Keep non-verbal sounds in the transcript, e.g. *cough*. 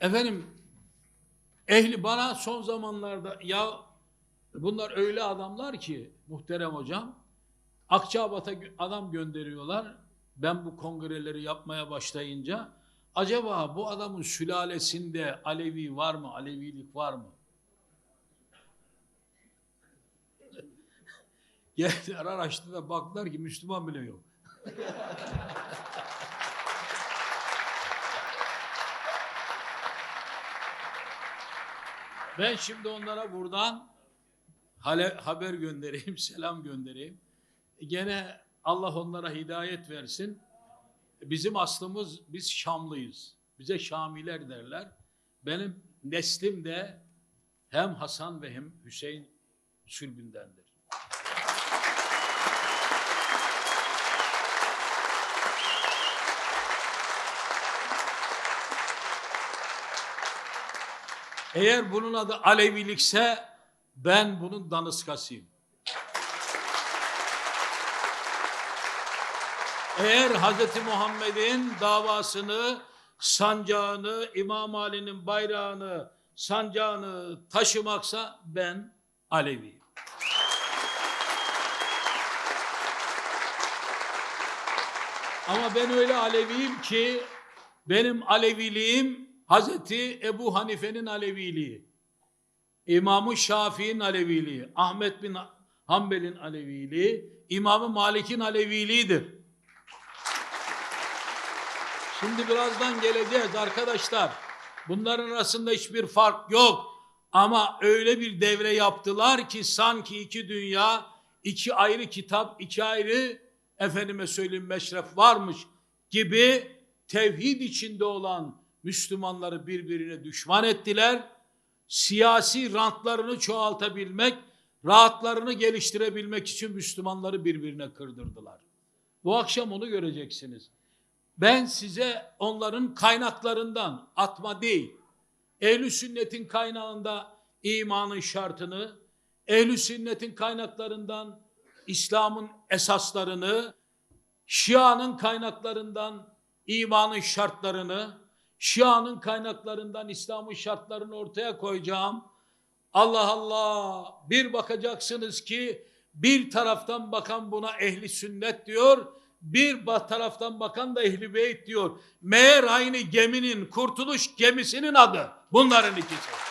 Efendim ehli bana son zamanlarda ya bunlar öyle adamlar ki muhterem hocam Akçabat'a adam gönderiyorlar. Ben bu kongreleri yapmaya başlayınca acaba bu adamın sülalesinde Alevi var mı? Alevilik var mı? *laughs* Geldiler araştırdılar baktılar ki Müslüman bile yok. *laughs* Ben şimdi onlara buradan haber göndereyim, *laughs* selam göndereyim. Gene Allah onlara hidayet versin. Bizim aslımız, biz Şamlıyız. Bize Şamiler derler. Benim neslim de hem Hasan ve hem Hüseyin sülbündendir. Eğer bunun adı Alevilikse ben bunun danışkasıyım. Eğer Hz. Muhammed'in davasını, sancağını, İmam Ali'nin bayrağını, sancağını taşımaksa ben Aleviyim. Ama ben öyle Aleviyim ki benim Aleviliğim Hazreti Ebu Hanife'nin Aleviliği, İmam-ı Şafii'nin Aleviliği, Ahmet bin Hanbel'in Aleviliği, İmam-ı Malik'in Aleviliğidir. Şimdi birazdan geleceğiz arkadaşlar. Bunların arasında hiçbir fark yok. Ama öyle bir devre yaptılar ki sanki iki dünya, iki ayrı kitap, iki ayrı efendime söyleyeyim meşref varmış gibi tevhid içinde olan Müslümanları birbirine düşman ettiler. Siyasi rantlarını çoğaltabilmek, rahatlarını geliştirebilmek için Müslümanları birbirine kırdırdılar. Bu akşam onu göreceksiniz. Ben size onların kaynaklarından atma değil, ehl sünnetin kaynağında imanın şartını, ehl sünnetin kaynaklarından İslam'ın esaslarını, Şia'nın kaynaklarından imanın şartlarını, Şia'nın kaynaklarından İslam'ın şartlarını ortaya koyacağım. Allah Allah bir bakacaksınız ki bir taraftan bakan buna ehli sünnet diyor, bir taraftan bakan da ehli beyt diyor. Meğer aynı geminin kurtuluş gemisinin adı bunların ikisi.